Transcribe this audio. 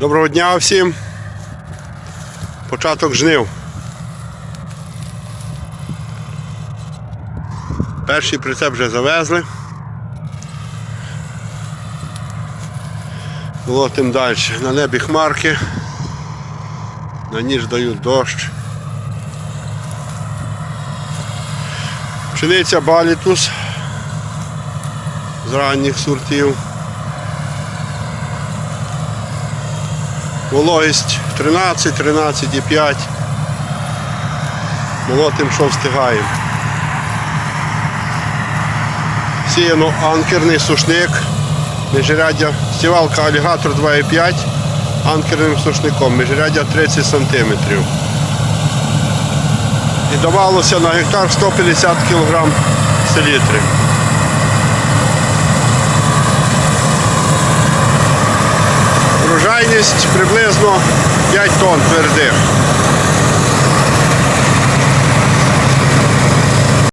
Доброго дня всім. Початок жнив. Перший прицеп вже завезли. Лотим далі. На небі хмарки. На ніж дають дощ. Пшениця балітус з ранніх сортів. Вологість 13, 13,5. Молотим, що встигаємо. Сіяно анкерний сушник. Міжряддя стівалка алігатор 2,5 анкерним сушником. Міжряддя 30 см. І давалося на гектар 150 кг селітри. Врожайність приблизно 5 тонн твердих.